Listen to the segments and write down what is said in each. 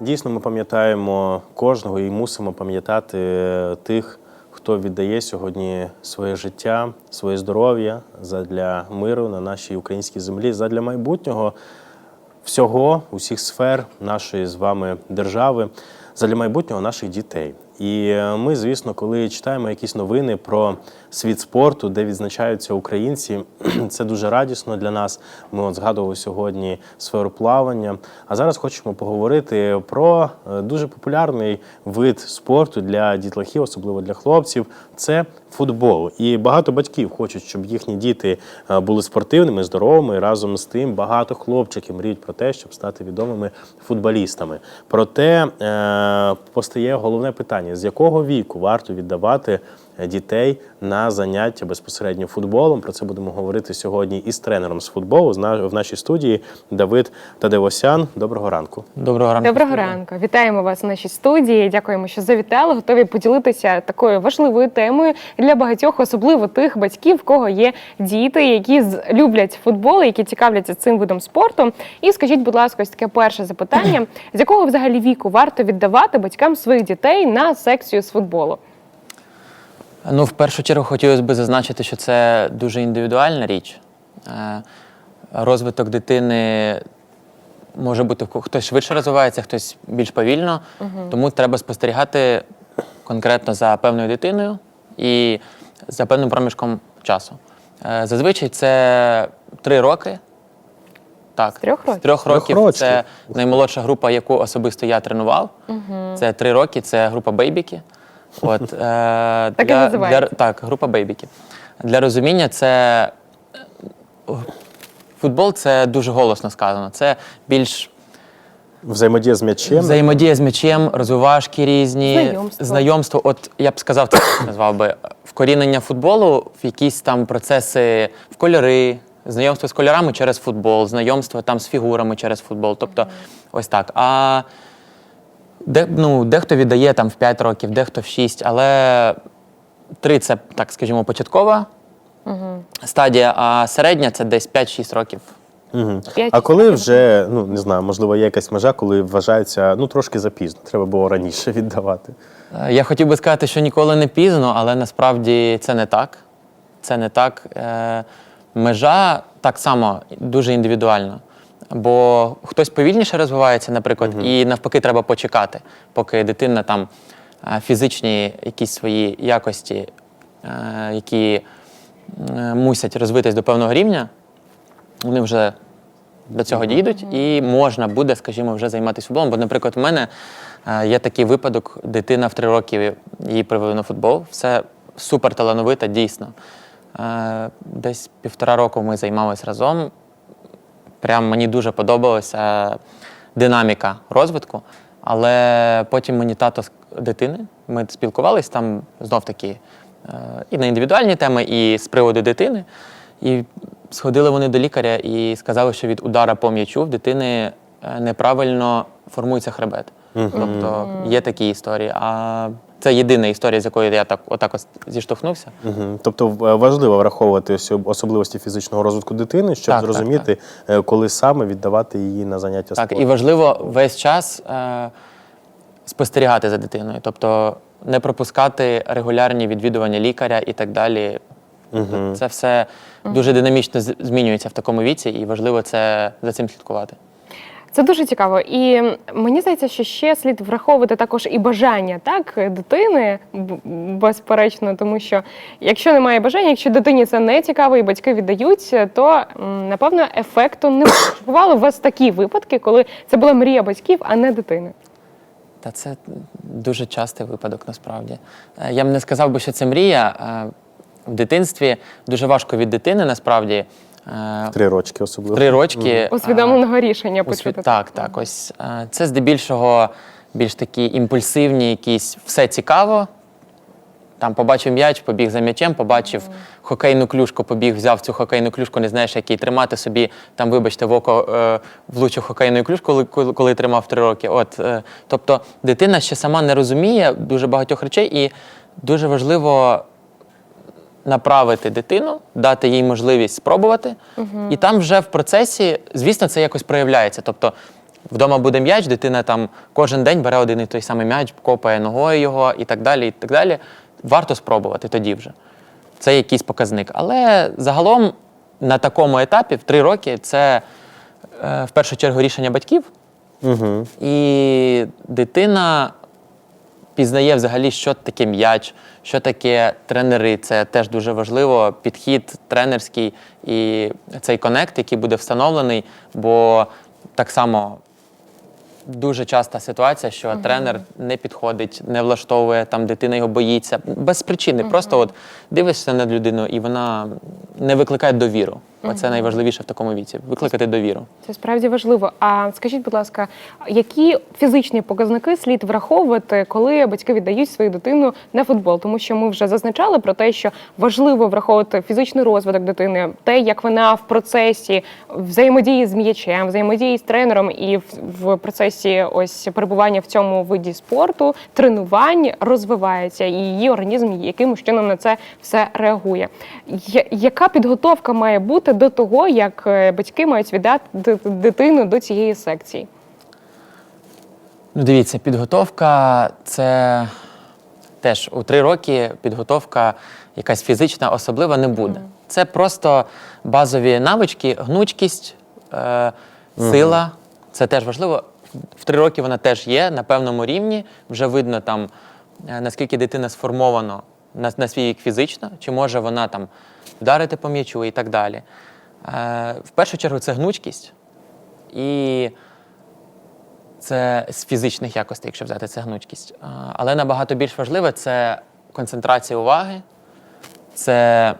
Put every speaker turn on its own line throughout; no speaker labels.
Дійсно, ми пам'ятаємо кожного і мусимо пам'ятати тих, хто віддає сьогодні своє життя, своє здоров'я задля миру на нашій українській землі, задля майбутнього всього, усіх сфер нашої з вами держави, задля майбутнього наших дітей. І е, ми, звісно, коли читаємо якісь новини про світ спорту, де відзначаються українці, це дуже радісно для нас. Ми от згадували сьогодні сферу плавання. А зараз хочемо поговорити про е, дуже популярний вид спорту для дітлахів, особливо для хлопців. Це футбол. І багато батьків хочуть, щоб їхні діти е, були спортивними, здоровими. Разом з тим багато хлопчиків мріють про те, щоб стати відомими футболістами. Проте е, постає головне питання: з якого віку варто віддавати дітей на заняття безпосередньо футболом? Про це будемо говорити сьогодні із тренером з футболу з на- в нашій студії Давид Тадевосян. Доброго ранку.
Доброго ранку.
Доброго ранку. Вітаємо вас в нашій студії. Дякуємо, що завітали. Готові поділитися такою важливою темою для багатьох, особливо тих батьків, в кого є діти, які з- люблять футбол, які цікавляться цим видом спорту. І скажіть, будь ласка, ось таке перше запитання: з якого взагалі віку варто віддавати батькам своїх дітей на секцію з футболу?
Ну, в першу чергу хотілося б зазначити, що це дуже індивідуальна річ. Е, Розвиток дитини може бути хтось швидше розвивається, хтось більш повільно. Тому треба спостерігати конкретно за певною дитиною і за певним проміжком часу. Е, Зазвичай це три роки. Так,
З трьох років?
З трьох років
років.
це наймолодша група, яку особисто я тренував. Це три роки, це група бейбіки. От, е,
Так і
для,
називається.
для, так, група бейбіки. Для розуміння, це футбол це дуже голосно сказано. Це більш
Взаємодія з м'ячем.
взаємодія з м'ячем, розвивашки різні,
Знайомство.
знайомство. От я б сказав, так назвав би вкорінення футболу в якісь там процеси в кольори, знайомство з кольорами через футбол, знайомство там з фігурами через футбол. Тобто, ось так. А де, ну, дехто віддає там в 5 років, дехто в 6, але 3 це, так скажімо, початкова стадія, а середня це десь 5-6 років.
П'ять
А коли вже, ну не знаю, можливо, є якась межа, коли вважається ну трошки запізно, треба було раніше віддавати.
Е, Я хотів би сказати, що ніколи не пізно, але насправді це не так. Це не так. Е, Межа так само дуже індивідуальна. Бо хтось повільніше розвивається, наприклад, і навпаки, треба почекати, поки дитина там е, фізичні якісь свої якості, е, які мусять розвитись до певного рівня, вони вже до цього дійдуть, і можна буде, скажімо, вже займатися футболом. Бо, наприклад, в мене е, є такий випадок: дитина в три роки її привели на футбол. Все супер талановита, дійсно. Десь півтора року ми займалися разом. Прям мені дуже подобалася динаміка розвитку. Але потім мені тато з дитини, ми спілкувалися там знов таки е, і на індивідуальні теми, і з приводу дитини. І сходили вони до лікаря і сказали, що від удара по м'ячу в дитини е, неправильно формується хребет. Тобто є такі історії. А це єдина історія, з якою я так отак ось зіштовхнувся.
Мгм. Тобто важливо враховувати особливості фізичного розвитку дитини, щоб
Так, так,
зрозуміти, е, коли саме віддавати її на заняття
Так,
спортом.
і важливо весь час е, спостерігати за дитиною, тобто не пропускати регулярні відвідування лікаря і так далі. Це все дуже динамічно змінюється в такому віці, і важливо це за цим слідкувати.
Це дуже цікаво. І мені здається, що ще слід враховувати також і бажання так, дитини, безперечно, тому що якщо немає бажання, якщо дитині це не цікаво і батьки віддають, то напевно ефекту не Бували у вас такі випадки, коли це була мрія батьків, а не дитини.
Та це дуже частий випадок насправді. Е, Я б не сказав би, що це мрія. В дитинстві дуже важко від дитини насправді. Е,
Три рочки особливо.
Три рочки. е,
Усвідомленого рішення
Усві-
почути.
Так, так. Ось е, це здебільшого більш такі імпульсивні, якісь все цікаво. Там побачив м'яч, побіг за м'ячем, побачив хокейну клюшку, побіг, взяв цю хокейну клюшку, не знаєш, як її тримати собі. Там, вибачте, в око е, влучив хокейну клюшку, коли, коли, коли тримав три роки. От, е, тобто дитина ще сама не розуміє дуже багатьох речей, і дуже важливо направити дитину, дати їй можливість спробувати. І там вже в процесі, звісно, це якось проявляється. Тобто Вдома буде м'яч, дитина там кожен день бере один і той самий м'яч, копає ногою його і так далі. і так далі. Варто спробувати тоді вже. Це якийсь показник. Але загалом на такому етапі, в три роки, це е, в першу чергу рішення батьків.
Угу.
І дитина пізнає взагалі, що таке м'яч, що таке тренери. Це теж дуже важливо. Підхід тренерський і цей конект, який буде встановлений, бо так само. Дуже часта ситуація, що тренер не підходить, не влаштовує, там дитина його боїться. Без причини. Просто от дивишся на людину, і вона не викликає довіру. Оце найважливіше в такому віці викликати довіру.
Це справді важливо. А скажіть, будь ласка, які фізичні показники слід враховувати, коли батьки віддають свою дитину на футбол? Тому що ми вже зазначали про те, що важливо враховувати фізичний розвиток дитини, те, як вона в процесі взаємодії з м'ячем, взаємодії з тренером і в, в процесі ось перебування в цьому виді спорту, тренувань розвивається, і її організм якимось чином на це все реагує. Я- Яка підготовка має бути до того, як е, батьки мають віддати дитину до цієї секції?
Ну, дивіться, підготовка це теж у три роки підготовка якась фізична, особлива не буде. Це просто базові навички, гнучкість, е, сила. Це теж важливо. В три роки вона теж є на певному рівні. Вже видно там, е, наскільки дитина сформована на, на свій вік фізично, чи може вона там вдарити по м'ячу і так далі. Е, в першу чергу це гнучкість. І це з фізичних якостей, якщо взяти це гнучкість. А, Але набагато більш важливе це концентрація уваги, це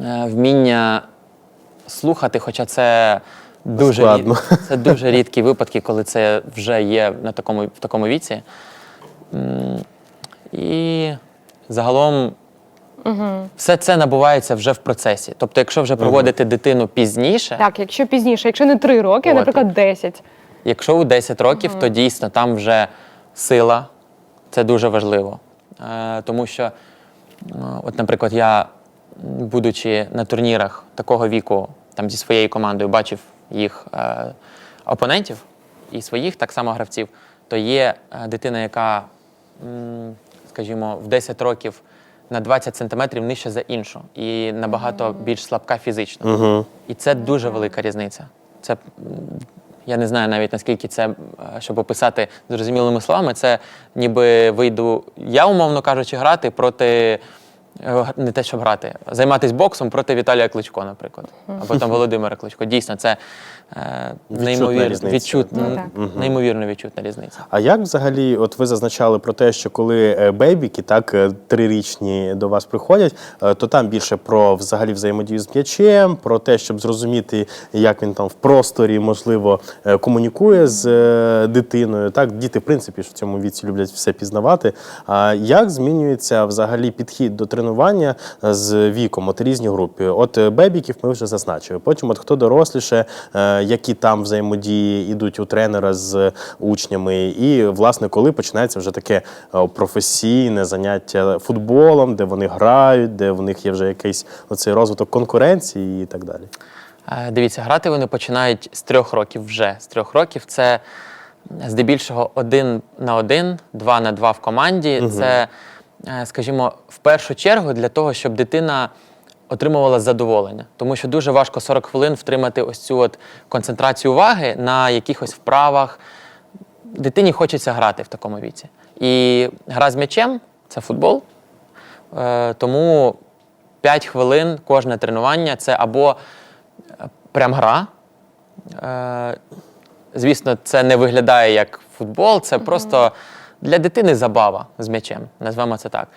е, вміння слухати, хоча це дуже,
Складно.
рід- це дуже рідкі випадки, коли це вже є на такому, в такому віці. І загалом все це набувається вже в процесі. Тобто, якщо вже проводити дитину пізніше,
Так, якщо пізніше, якщо не три роки, а,
От.
наприклад, 10.
Якщо у 10 років, то дійсно там вже сила, це дуже важливо. Е, тому що, е, от, наприклад, я, м, будучи на турнірах такого віку, там зі своєю командою, бачив їх е, опонентів і своїх так само гравців, то є е, дитина, яка, м, скажімо, в 10 років на 20 сантиметрів нижче за іншу і набагато більш слабка фізично.
Угу.
І це дуже велика різниця. Це я не знаю навіть наскільки це, е, щоб описати зрозумілими словами, це ніби вийду, я, умовно кажучи, грати проти. Е, Не те, щоб грати, займатися боксом проти Віталія Кличко, наприклад, або там Володимира Кличко. Дійсно, це е,
Відчутна
неймовірно, відчутна,
Ну,
неймовірно відчутна різниця.
А як взагалі, от ви зазначали про те, що коли е, бейбіки, так е, трирічні до вас приходять, то там більше про взагалі взаємодію з м'ячем, про те, щоб зрозуміти, як він там в просторі, можливо, комунікує з дитиною. Так, діти, в принципі, в цьому віці люблять все пізнавати. А як змінюється взагалі підхід до тренування е, з віком? От різні групи. От е, бейбіків ми вже зазначили. Потім, от хто доросліше, е, які там взаємодії йдуть у тренера з учнями, і власне, коли починається вже таке професійне заняття футболом, де вони грають, де в них є вже якийсь оцей розвиток конкуренції і так далі.
Дивіться, грати вони починають з трьох років вже. З трьох років це здебільшого один на один, два на два в команді. Це, е, скажімо, в першу чергу для того, щоб дитина отримувала задоволення. Тому що дуже важко 40 хвилин втримати ось цю от концентрацію уваги на якихось вправах. Дитині хочеться грати в такому віці. І гра з м'ячем це футбол. Е, тому 5 хвилин кожне тренування це або е, прям гра. Е, звісно, це не виглядає як футбол, це просто для дитини забава з м'ячем, назвемо це так.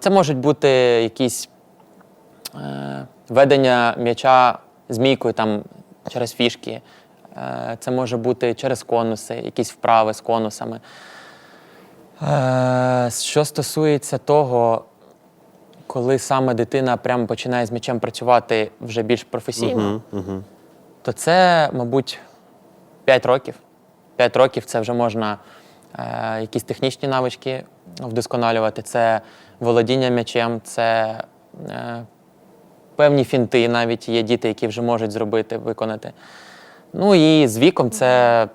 Це можуть бути якісь е, ведення м'яча змійкою там, через фішки. Е, це може бути через конуси, якісь вправи з конусами. Е, що стосується того, коли саме дитина прямо починає з м'ячем працювати вже більш професійно,
Угу.
то це, мабуть, 5 років. 5 років це вже можна якісь технічні навички вдосконалювати. Це володіння м'ячем, це е, певні фінти навіть є діти, які вже можуть зробити, виконати. Ну і з віком це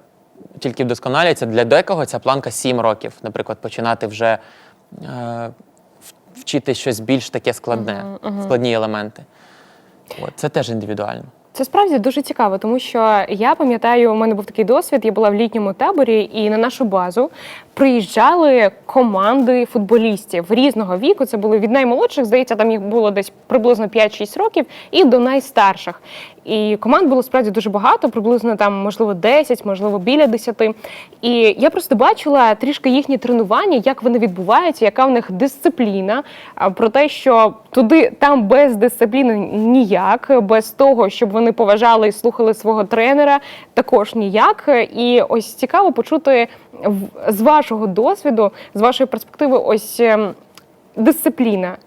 тільки вдосконалюється. Для декого ця планка 7 років, наприклад, починати вже е, вчити щось більш таке складне, складні елементи. От, це теж індивідуально.
Це справді дуже цікаво, тому що я пам'ятаю, у мене був такий досвід. Я була в літньому таборі, і на нашу базу приїжджали команди футболістів різного віку. Це були від наймолодших, здається, там їх було десь приблизно 5-6 років, і до найстарших. І команд було справді дуже багато, приблизно там, можливо, 10, можливо, біля 10. І я просто бачила трішки їхні тренування, як вони відбуваються, яка в них дисципліна. Про те, що туди там без дисципліни ніяк, без того, щоб вони поважали і слухали свого тренера, також ніяк. І ось цікаво почути з вашого досвіду, з вашої перспективи, ось ем, дисципліна.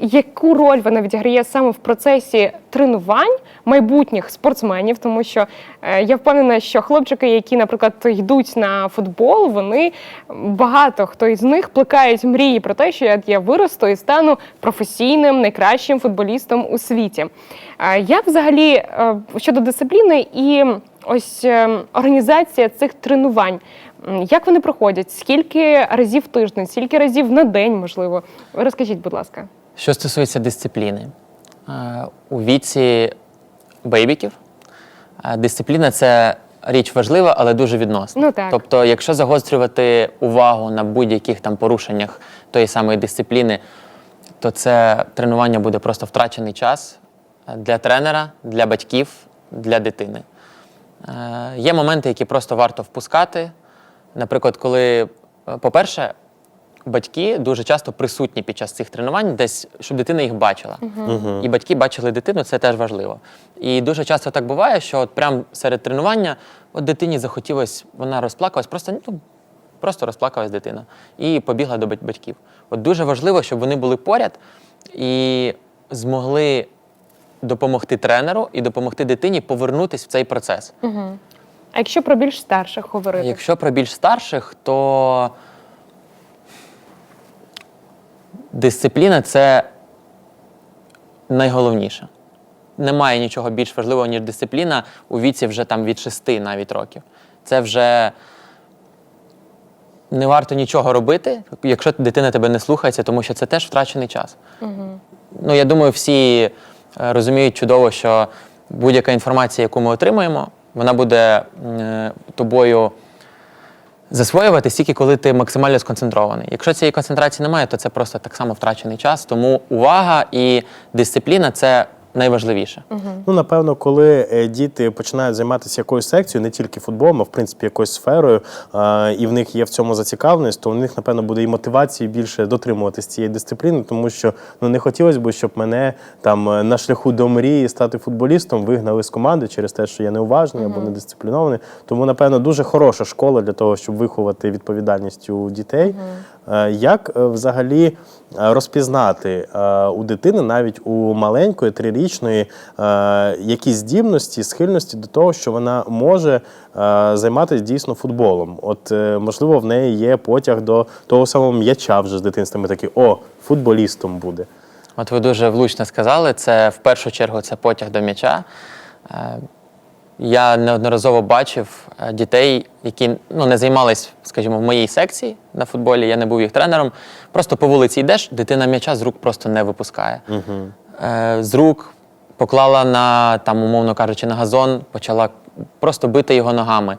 Яку роль вона відіграє саме в процесі тренувань майбутніх спортсменів? Тому що е, я впевнена, що хлопчики, які, наприклад, йдуть на футбол, вони багато хто із них плекають мрії про те, що я, виросту і стану професійним найкращим футболістом у світі. Е, як взагалі е, щодо дисципліни і ось організація цих тренувань? Як вони проходять? Скільки разів в тиждень, скільки разів на день, можливо? Розкажіть, будь ласка.
Що стосується дисципліни, е, у віці бейбіків е, дисципліна це річ важлива, але дуже відносна.
Ну, так.
Тобто, якщо загострювати увагу на будь-яких там порушеннях тої самої дисципліни, то це тренування буде просто втрачений час е, для тренера, для батьків, для дитини. Є моменти, які просто варто впускати. Наприклад, коли, по-перше, батьки дуже часто присутні під час цих тренувань, десь щоб дитина їх бачила. І батьки бачили дитину, це теж важливо. І дуже часто так буває, що от прямо серед тренування от дитині захотілось, вона розплакалась, просто ну, просто розплакалась дитина і побігла до батьків. От дуже важливо, щоб вони були поряд і змогли допомогти тренеру і допомогти дитині повернутися в цей процес.
А якщо про більш старших говорити?
Якщо про більш старших, то дисципліна це найголовніше. Немає нічого більш важливого, ніж дисципліна у віці вже там від 6 навіть років. Це вже не варто нічого робити, якщо дитина тебе не слухається, тому що це теж втрачений час. Ну, я думаю, всі е, розуміють чудово, що будь-яка інформація, яку ми отримуємо, вона буде е, тобою засвоюватись тільки коли ти максимально сконцентрований. Якщо цієї концентрації немає, то це просто так само втрачений час. Тому увага і дисципліна це найважливіше.
Ну, напевно, коли е, діти починають займатися якоюсь секцією, не тільки футболом, а в принципі якоюсь сферою, а, і в них є в цьому зацікавленість, то у них, напевно, буде і мотивації більше дотримуватись цієї дисципліни, тому що ну не хотілося б, щоб мене там е, на шляху до мрії стати футболістом вигнали з команди через те, що я неуважний або недисциплінований. Тому, напевно, дуже хороша школа для того, щоб виховати відповідальність у дітей. Е, Як е, взагалі е, розпізнати е, у дитини, навіть у маленької, трирічної, е, якісь здібності, схильності до того, що вона може е, займатися дійсно футболом? От, е, можливо, в неї є потяг до того самого м'яча вже з дитинства. Ми такі, о, футболістом буде.
От ви дуже влучно сказали, це в першу чергу це потяг до м'яча. Я неодноразово бачив е, дітей, які ну, не займались, скажімо, в моїй секції на футболі, я не був їх тренером. Просто по вулиці йдеш, дитина м'яча з рук просто не випускає. Е, З рук поклала на, там, умовно кажучи, на газон, почала просто бити його ногами.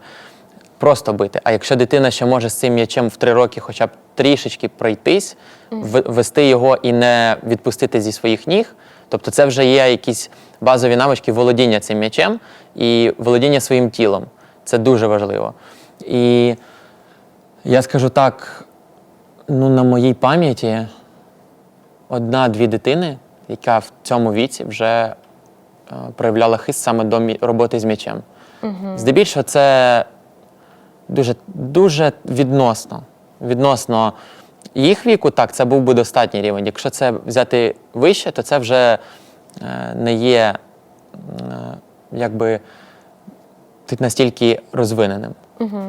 Просто бити. А якщо дитина ще може з цим м'ячем в три роки хоча б трішечки пройтись, вести його і не відпустити зі своїх ніг, тобто це вже є якісь базові навички володіння цим м'ячем і володіння своїм тілом. Це дуже важливо. І я скажу так: ну, на моїй пам'яті одна-дві дитини, яка в цьому віці вже е, проявляла хист саме до роботи з м'ячем. Здебільшого це дуже, дуже відносно. Відносно їх віку, так, це був би достатній рівень. Якщо це взяти вище, то це вже е, не є е, якби настільки розвиненим,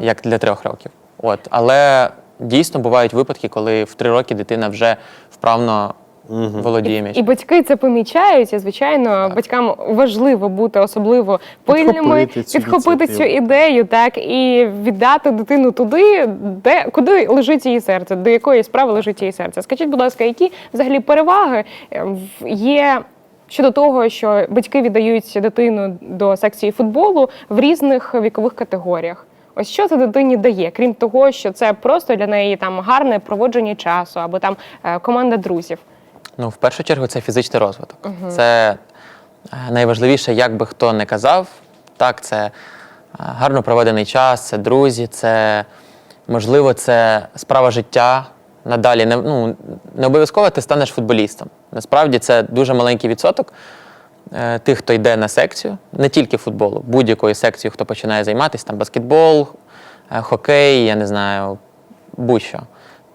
як для трьох років. От. Але дійсно бувають випадки, коли в три роки дитина вже вправно володіє м'ячем.
І батьки це помічають, і звичайно, батькам важливо бути особливо пильними,
Підхопити цю
підхопити цю
ініціативу.
ідею, так і віддати дитину туди, де куди лежить її серце, до якої справи лежить її серце. Скажіть, будь ласка, які взагалі переваги е, в- є? Щодо того, що батьки віддають дитину до секції футболу в різних вікових категоріях. Ось що це дитині дає, крім того, що це просто для неї там гарне проводження часу або там е, команда друзів.
Ну, в першу чергу, це фізичний розвиток. Це е, найважливіше, як би хто не казав. Так, це е, гарно проведений час, це друзі, це можливо, це справа життя. Надалі не, ну, не обов'язково ти станеш футболістом. Насправді це дуже маленький відсоток е, тих, хто йде на секцію, не тільки футболу, будь-якою секцією, хто починає займатися, там баскетбол, е, хокей, я не знаю, будь-що.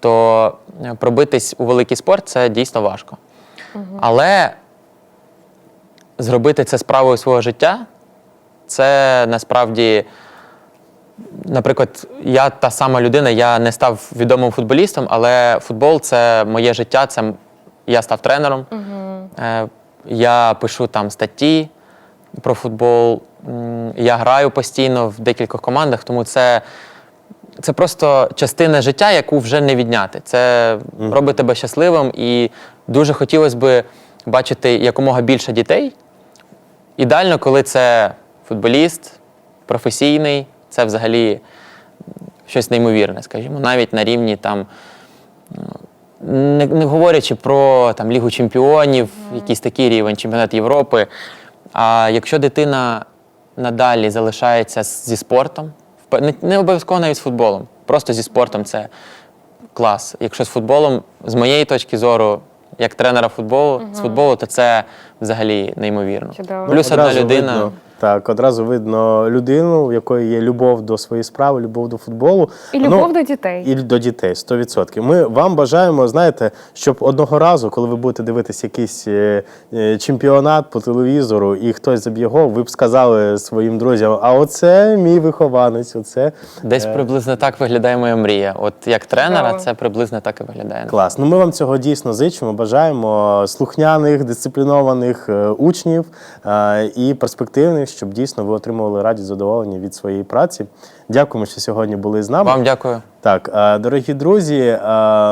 То е, пробитись у великий спорт це дійсно важко. Але зробити це справою свого життя це насправді. Наприклад, я та сама людина, я не став відомим футболістом, але футбол це моє життя. Це я став тренером. Е, Я пишу там статті про футбол. Я граю постійно в декількох командах, тому це, це просто частина життя, яку вже не відняти. Це робить тебе щасливим, і дуже хотілося б бачити якомога більше дітей. Ідеально, коли це футболіст, професійний, це взагалі щось неймовірне, скажімо, навіть на рівні там. Не, не говорячи про там, Лігу чемпіонів, якийсь такий рівень, чемпіонат Європи. А якщо дитина надалі залишається зі спортом, не, не обов'язково навіть з футболом, просто зі спортом це клас. Якщо з футболом, з моєї точки зору, як тренера футболу, з футболу, то це взагалі неймовірно.
Чудово.
Плюс одна людина.
Видно, так, одразу видно людину, в якої є любов до своєї справи, любов до футболу.
І любов до дітей.
І до дітей, 100%. Ми вам бажаємо, знаєте, щоб одного разу, коли ви будете дивитися якийсь е, е, чемпіонат по телевізору, і хтось заб'є гол, ви б сказали своїм друзям: а оце мій вихованець, оце
Десь приблизно так виглядає моя мрія. От як тренера,
Цікаво.
це приблизно так і виглядає.
Клас. Ну ми вам цього дійсно зичимо. Бажаємо слухняних, дисциплінованих е, учнів е, і перспективних, щоб дійсно ви отримували радість задоволення від своєї праці. Дякуємо, що сьогодні були з нами.
Вам дякую.
Так, е, дорогі друзі, е,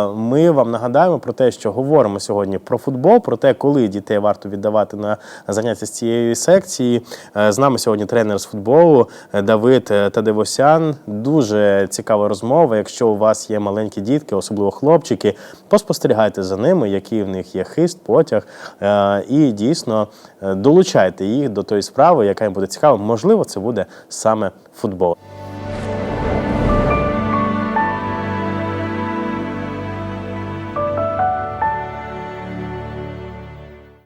ми вам нагадаємо про те, що говоримо сьогодні про футбол, про те, коли дітей варто віддавати на заняття з цієї секції. Е, З нами сьогодні тренер з футболу Давид Тадевосян. Дуже цікава розмова. Якщо у вас є маленькі дітки, особливо хлопчики, поспостерігайте за ними, який в них є хист, потяг, і дійсно долучайте їх до тої справи, яка їм буде цікава. Можливо, це буде саме футбол.